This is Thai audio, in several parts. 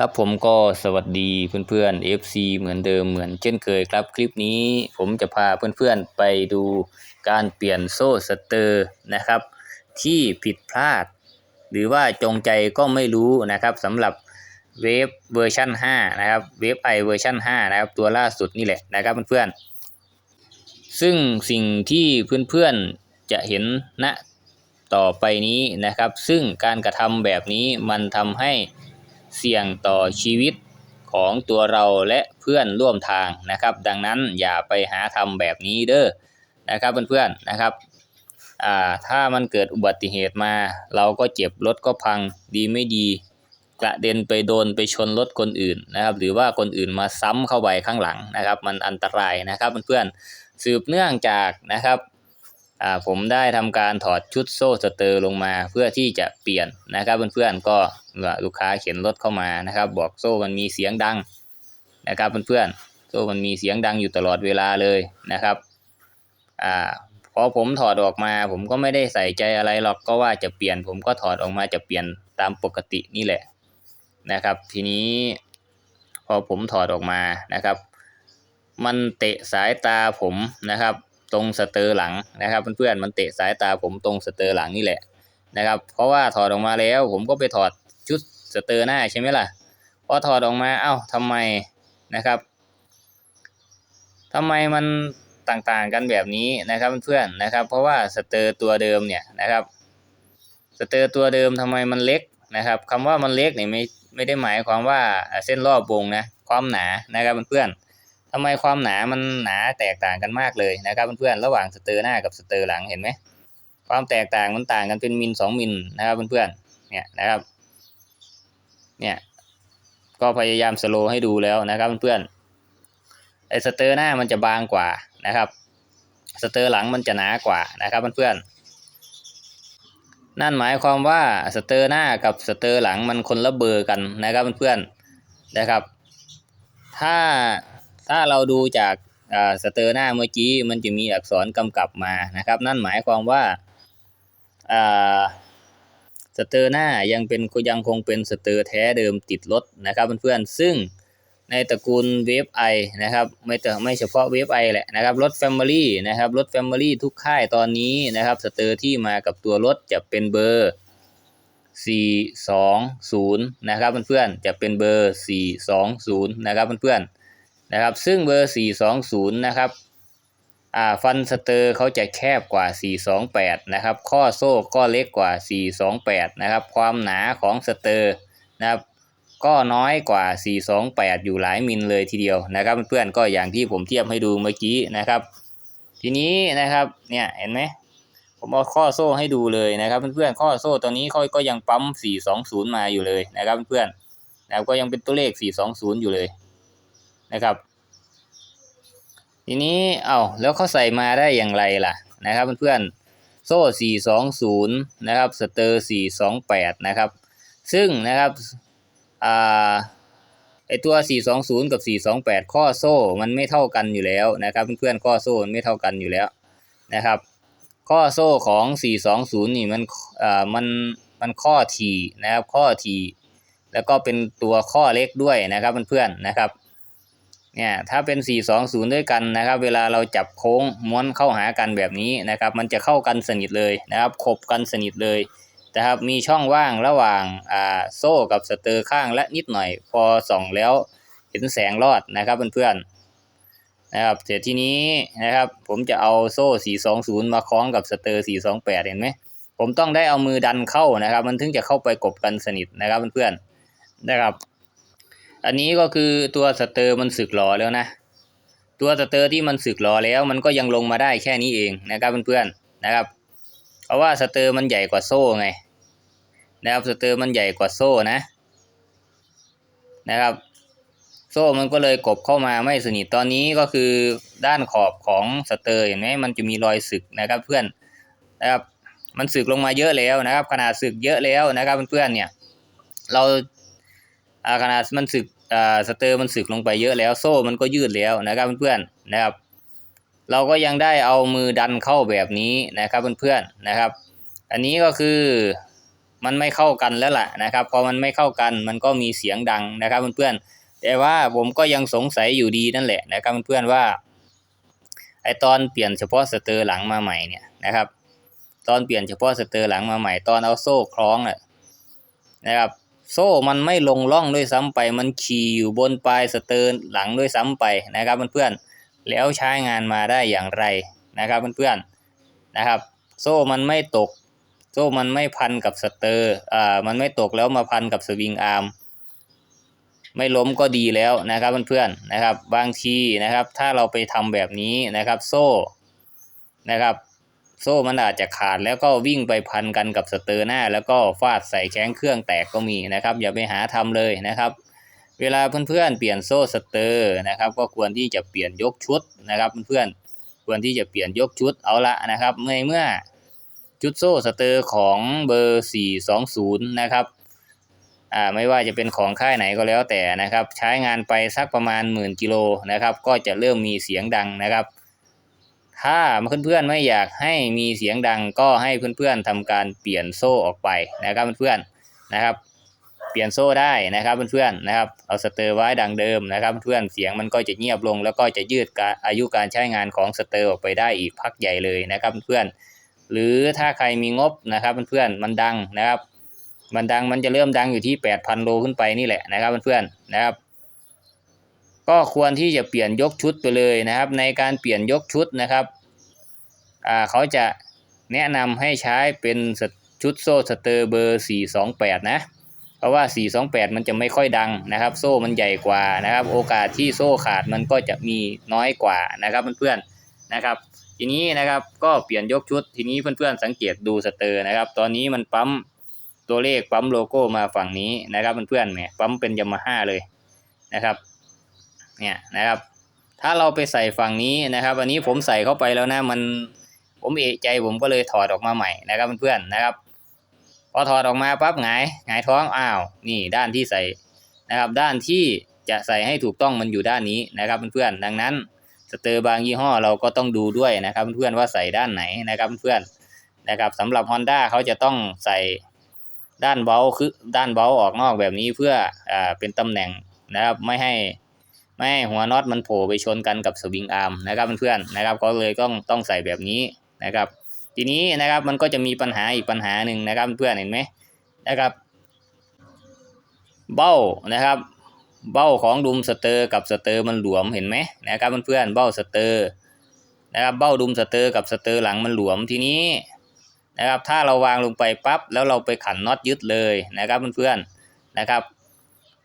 ครับผมก็สวัสดีเพื่อนๆ FC เหมือนเดิมเหมือนเช่นเคยครับ คลิปนี้ผมจะพาเพื่อนๆไปดูการเปลี่ยนโซ่สเตอร์นะครับ ที่ผิดพลาด หรือว่าจงใจก็ไม่รู้นะครับสำหรับเวฟเวอร์ชัน5นะครับเวฟไอเวอร์ชัน5นะครับตัวล่าสุดนี่แหละนะครับเพื่อนๆ ซึ่งสิ่งที่เพื่อนๆจะเห็นณต่อไปนี้นะครับ ซึ่งการกระทำแบบนี้มันทำให้ เสี่ยงต่อชีวิตของตัวเราและเพื่อนร่วมทางนะครับ ดังนั้นอย่าไปหาทำแบบนี้เด้อนะครับเพื่อนๆนะครับถ้ามันเกิดอุบัติเหตุมา เราก็เจ็บรถก็พังดีไม่ดี กระเด็นไปโดนไปชนรถคนอื่นนะครับ หรือว่าคนอื่นมาซ้ำเข้าไปข้างหลังนะครับ มันอันตรายนะครับเพื่อนๆสืบเนื่องจากนะครับ ผมได้ทำการถอดชุดโซ่สเตอร์ลงมาเพื่อที่จะเปลี่ยนนะครับเพื่อนๆก็ลูกค้าเข็นรถเข้ามานะครับ บอกโซ่มันมีเสียงดังนะครับเพื่อนๆโซ่มันมีเสียงดังอยู่ตลอดเวลาเลยนะครับอ่าพอผมถอดออกมา ผมก็ไม่ได้ใส่ใจอะไรหรอกก็ว่าจะเปลี่ยน ผมก็ถอดออกมาจะเปลี่ยนตามปกตินี่แหละนะครับ ทีนี้พอผมถอดออกมานะครับ มันเตะสายตาผมนะครับ ตรงสเตอร์หลังนะครับเพื่อนๆมันเตะสายตาผมตรงสเตอร์หลังนี่แหละนะครับ เพราะว่าถอดออกมาแล้ว ผมก็ไปถอดชุดสเตอร์หน้าใช่ไหมล่ะพอถอดออกมาเอ้าทำไมนะครับทำไมมันต่างๆกันแบบนี้นะครับเพื่อนๆนะครับ เพราะว่าสเตอร์ตัวเดิมเนี่ยนะครับสเตอร์ตัวเดิมทำไมมันเล็กนะครับคำว่ามันเล็กเนี่ยไม่ไม่ได้หมายความว่าเส้นรอบวงนะความหนานะครับเพื่อนๆ ทำไมความหนามันหนาแตกต่างกันมากเลยนะครับเพื่อนๆระหว่างสเตอร์หน้ากับสเตอร์หลังเห็นไหมความแตกต่างมันต่างกันเป็นมิลสองมิลนะครับเพื่อนๆเนี่ยนะครับเนี่ยก็พยายามสโลให้ดูแล้วนะครับเพื่อนๆไอ้สเตอร์หน้ามันจะบางกว่านะครับสเตอร์หลังมันจะหนากว่านะครับเพื่อนๆนั่นหมายความว่าสเตอร์หน้ากับสเตอร์หลังมันคนละเบอร์กันนะครับเพื่อนๆนะครับ ถ้า ถ้าเราดูจากสเตอร์หน้าเมื่อกี้มันจะมีอักษรกำกับมานะครับ นั่นหมายความว่าอ่าสเตอร์หน้ายังเป็นยังคงเป็นสเตอร์แท้เดิมติดรถนะครับเพื่อนๆซึ่งในตระกูลเวฟไอนะครับไม่แต่ไม่เฉพาะเวฟไอแหละนะครับรถแฟมิลี่นะครับรถแฟมิลี่ทุกค่ายตอนนี้นะครับสเตอร์ที่มากับตัวรถจะเป็นเบอร์ 420 นะครับเพื่อนๆจะเป็นเบอร์ 420 นะครับเพื่อนๆ นะครับ ซึ่งเบอร์ 420 นะครับอ่าฟันสเตอร์เขาจะแคบกว่า 428 นะครับ ข้อโซ่ก็เล็กกว่า 428 นะครับ ความหนาของสเตอร์นะครับ ก็น้อยกว่า 428 อยู่หลายมิลเลยทีเดียวนะครับ เพื่อนๆ ก็อย่างที่ผมเทียบให้ดูเมื่อกี้นะครับ ทีนี้นะครับ เนี่ย เห็นไหม ผมเอาข้อโซ่ให้ดูเลยนะครับเพื่อนๆ ข้อโซ่ตัวนี้เขาก็ยังปั๊ม 420 มาอยู่เลยนะครับเพื่อนๆนะครับก็ยังเป็นตัวเลข 420 อยู่เลย นะครับ ทีนี้เอา้าแล้วเขาใส่มาได้อย่างไรล่ะนะครับเพื่อนๆโซ่ 420 นะครับสเตอร์ 428 นะครับ ซึ่งนะครับอ่าไอตัว 420 กับ 428 ข้อโซ่ มันไม่เท่ากันอยู่แล้วนะครับ เพื่อนๆ ข้อโซ่ มันไม่เท่ากันอยู่แล้วนะครับ ข้อโซ่ของ 420 นี่มันอ่ามัน มันข้อทีนะครับ ข้อที แล้วก็เป็นตัวข้อเล็กด้วยนะครับเพื่อนๆ นะครับ เนี่ยถ้าเป็น 420 ด้วยกันนะครับ เวลาเราจับโค้งม้วนเข้าหากันแบบนี้นะครับ มันจะเข้ากันสนิทเลยนะครับขบกันสนิทเลยนะครับมีช่องว่างระหว่างอ่าโซ่กับสเตอร์ข้างและนิดหน่อย พอส่องแล้วเห็นแสงรอดนะครับเพื่อนๆนะครับเสร็จทีนี้นะครับผมจะเอาโซ่ 420 มาคล้องกับสเตอร์ 428 เห็นไหมผมต้องได้เอามือดันเข้านะครับ มันถึงจะเข้าไปกบกันสนิทนะครับเพื่อนๆนะครับ อันนี้ก็คือตัวสเตอร์มันสึกหรอแล้วนะ ตัวสเตอร์ที่มันสึกหรอแล้วมันก็ยังลงมาได้แค่นี้เองนะครับเพื่อนๆนะครับ เพราะว่าสเตอร์มันใหญ่กว่าโซ่ไงนะครับสเตอร์มันใหญ่กว่าโซ่นะ นะครับ โซ่มันก็เลยกบเข้ามาไม่สนิทตอนนี้ก็คือด้านขอบของสเตอร์เห็นไหมมันจะมีรอยสึกนะครับเพื่อนนะครับมันสึกลงมาเยอะแล้วนะครับ ขนาดสึกเยอะแล้วนะครับเพื่อนๆเนี่ย เรา ขนาดมันสึกอ่าสเตอร์มันสึกลงไปเยอะแล้วโซ่มันก็ยืดแล้วนะครับเพื่อนๆนะครับ เราก็ยังได้เอามือดันเข้าแบบนี้นะครับเพื่อนๆนะครับ อันนี้ก็คือมันไม่เข้ากันแล้วล่ะนะครับ พอมันไม่เข้ากันมันก็มีเสียงดังนะครับเพื่อนๆแต่ว่าผมก็ยังสงสัยอยู่ดีนั่นแหละนะครับเพื่อนๆว่าไอตอนเปลี่ยนเฉพาะสเตอร์หลังมาใหม่เนี่ยนะครับ ตอนเปลี่ยนเฉพาะสเตอร์หลังมาใหม่ตอนเอาโซ่คล้องอะนะครับ โซ่มันไม่ลงล่องด้วยซ้ำไป มันขี่อยู่บนปลายสเตอร์หลังด้วยซ้ำไปนะครับเพื่อนๆแล้วใช้งานมาได้อย่างไรนะครับเพื่อนๆนะครับ โซ่มันไม่ตก โซ่มันไม่พันกับสเตอร์อ่ามันไม่ตกแล้วมาพันกับสวิงอาร์มไม่ล้มก็ดีแล้วนะครับเพื่อนๆนะครับ บางทีนะครับ ถ้าเราไปทำแบบนี้นะครับ โซ่นะครับ โซ่มันอาจจะขาดแล้วก็วิ่งไปพันกันกับสเตอร์หน้า แล้วก็ฟาดใส่แข้งเครื่องแตกก็มีนะครับ อย่าไปหาทำเลยนะครับ เวลาเพื่อนๆเปลี่ยนโซ่สเตอร์นะครับ ก็ควรที่จะเปลี่ยนยกชุดนะครับเพื่อนๆควรที่จะเปลี่ยนยกชุดเอาละนะครับเมื่อเมื่อชุดโซ่สเตอร์ของเบอร์ 420 นะครับอ่าไม่ว่าจะเป็นของค่ายไหนก็แล้วแต่นะครับ ใช้งานไปสักประมาณหมื่นกิโลนะครับ ก็จะเริ่มมีเสียงดังนะครับ ถ้าเพื่อนๆไม่อยากให้มีเสียงดังก็ให้เพื่อนๆทำการเปลี่ยนโซ่ออกไปนะครับเพื่อนๆนะครับ เปลี่ยนโซ่ได้นะครับเพื่อนๆนะครับเอาสเตอร์ไว้ดังเดิมนะครับเพื่อนเสียงมันก็จะเงียบลง แล้วก็จะยืดการอายุการใช้งานของสเตอร์ออกไปได้อีกพักใหญ่เลยนะครับเพื่อนๆหรือถ้าใครมีงบนะครับเพื่อนๆมันดังนะครับ มันดังมันจะเริ่มดังอยู่ที่ 8,000โลขึ้นไปนี่แหละนะครับเพื่อนๆนะครับ ก็ควรที่จะเปลี่ยนยกชุดไปเลยนะครับ ในการเปลี่ยนยกชุดนะครับเขาจะแนะนำให้ใช้เป็นชุดโซ่สเตอร์เบอร์ 428 นะ เพราะว่า 428 มันจะไม่ค่อยดังนะครับ โซ่มันใหญ่กว่านะครับ โอกาสที่โซ่ขาดมันก็จะมีน้อยกว่านะครับเพื่อนๆนะครับ ทีนี้นะครับก็เปลี่ยนยกชุดทีนี้เพื่อนๆสังเกตดูสเตอร์นะครับ ตอนนี้มันปั๊มตัวเลขปั๊มโลโก้มาฝั่งนี้นะครับเพื่อนๆเนี่ยปั๊มเป็นยามาฮ่าเลยนะครับ เนี่ยนะครับ ถ้าเราไปใส่ฝั่งนี้นะครับ อันนี้ผมใส่เข้าไปแล้วนะมันผมเอะใจผมก็เลยถอดออกมาใหม่นะครับเพื่อนๆนะครับ พอถอดออกมาปั๊บหงายหงายท้องอ้าวนี่ด้านที่ใส่นะครับ ด้านที่จะใส่ให้ถูกต้องมันอยู่ด้านนี้นะครับเพื่อนๆดังนั้นสเตอร์บางยี่ห้อเราก็ต้องดูด้วยนะครับเพื่อนๆว่าใส่ด้านไหนนะครับเพื่อนๆนะครับสำหรับ Honda เขาจะต้องใส่ด้านเบาคือด้านเบาออกนอกแบบนี้เพื่ออ่าเป็นตำแหน่งนะครับไม่ให้ ไม่ห้หัวน็อตมันโผล่ไปชนกันกับสวิงอาร์มนะครับเพื่อนๆนะครับก็เลยต้องต้องใส่แบบนี้นะครับ ทีนี้นะครับมันก็จะมีปัญหาอีกปัญหาหนึ่งนะครับเพื่อนเห็นไหมนะครับ เบ้านะครับเบ้าของดุมสเตอร์กับสเตอร์มันหลวมเห็นไหมนะครับเพื่อนๆเบ้าสเตอร์นะครับเบ้าดุมสเตอร์กับสเตอร์หลังมันหลวมทีนี้นะครับถ้าเราวางลงไปปั๊บแล้วเราไปขันน็อตยึดเลยนะครับเพื่อนๆนะครับ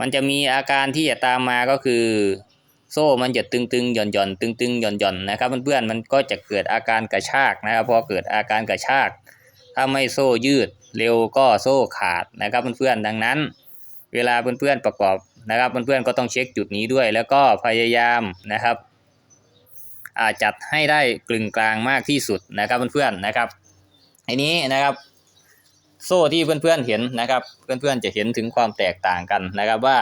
มันจะมีอาการที่จะตามมาก็คือ โซ่มันจะตึงๆหย่อนๆตึงๆหย่อนๆนะครับเพื่อนๆมันก็จะเกิดอาการกระชากนะครับพอเกิดอาการกระชาก ถ้าไม่โซ่ยืดเร็วก็โซ่ขาดนะครับเพื่อนๆดังนั้น เวลาเพื่อนๆประกอบนะครับเพื่อนๆก็ต้องเช็คจุดนี้ด้วย แล้วก็พยายามนะครับจัดให้ได้กลึงกลางมากที่สุดนะครับเพื่อนๆนะครับทีนี้นะครับ โซ่ที่เพื่อนๆเห็นนะครับ เพื่อนๆจะเห็นถึงความแตกต่างกันนะครับว่า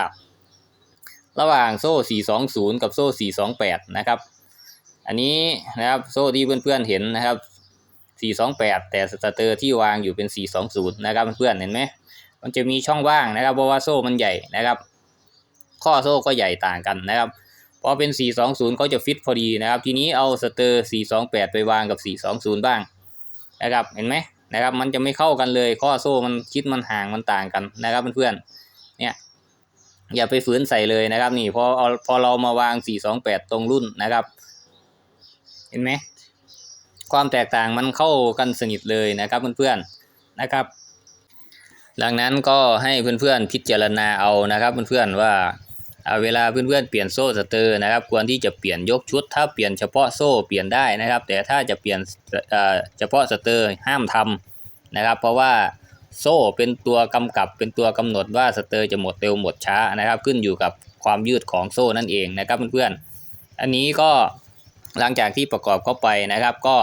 ระหว่างโซ่ 420 กับโซ่ 428 นะครับ อันนี้นะครับโซ่ที่เพื่อนๆเห็นนะครับ 428 แต่สเตอร์ที่วางอยู่เป็น 420 นะครับเพื่อนๆเห็นไหมมันจะมีช่องว่างนะครับ เพราะว่าโซ่มันใหญ่นะครับ ข้อโซ่ก็ใหญ่ต่างกันนะครับพอเป็น 420เขาจะฟิตพอดีนะครับ ทีนี้เอาสเตอร์ 428 ไปวางกับ 420 บ้างนะครับ เห็นไหม นะครับ มันจะไม่เข้ากันเลย ข้อโซ่มันคิดมันห่างมันต่างกันนะครับเพื่อนๆเนี่ยอย่าไปฝืนใส่เลยนะครับ นี่พอเอาพอเรามาวาง 428 ตรงรุ่นนะครับ เห็นไหมความแตกต่างมันเข้ากันสนิทเลยนะครับเพื่อนๆนะครับ ดังนั้นก็ให้เพื่อนๆพิจารณาเอานะครับเพื่อนๆว่าอ่า เวลาเพื่อนๆเปลี่ยนโซ่สเตอร์นะครับ ควรที่จะเปลี่ยนยกชุด ถ้าเปลี่ยนเฉพาะโซ่เปลี่ยนได้นะครับ แต่ถ้าจะเปลี่ยนเฉพาะสเตอร์ห้ามทำนะครับ เพราะว่าโซ่เป็นตัวกำกับเป็นตัวกำหนดว่าสเตอร์จะหมดเร็วหมดช้านะครับ ขึ้นอยู่กับความยืดของโซ่นั่นเองนะครับเพื่อนๆอันนี้ก็หลังจากที่ประกอบเข้าไปนะครับก็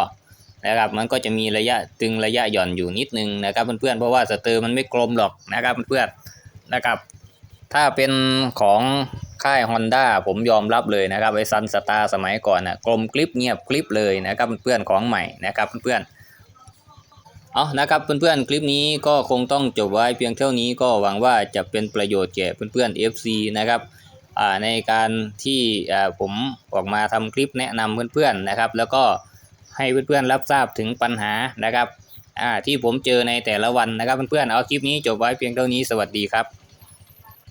นะครับมันก็จะมีระยะตึงระยะหย่อนอยู่นิดนึงนะครับเพื่อนๆเพราะว่าสเตอร์มันไม่กลมหรอกนะครับเพื่อนๆนะครับ ถ้าเป็นของค่าย Honda ผมยอมรับเลยนะครับไอซันสตาร์สมัยก่อนนะกลมกลิปเงียบกลิปเลยนะครับเพื่อนของใหม่นะครับเพื่อนเอานะครับเพื่อนๆคลิปนี้ก็คงต้องจบไว้เพียงเท่านี้ก็หวังว่าจะเป็นประโยชน์แก่เพื่อนๆ FC นะครับในการที่ผมออกมาทำคลิปแนะนำเพื่อนๆนะครับ แล้วก็ให้เพื่อนๆรับทราบถึงปัญหานะครับที่ผมเจอในแต่ละวันนะครับเพื่อนๆเอาคลิปนี้จบไว้เพียงเท่านี้สวัสดีครับ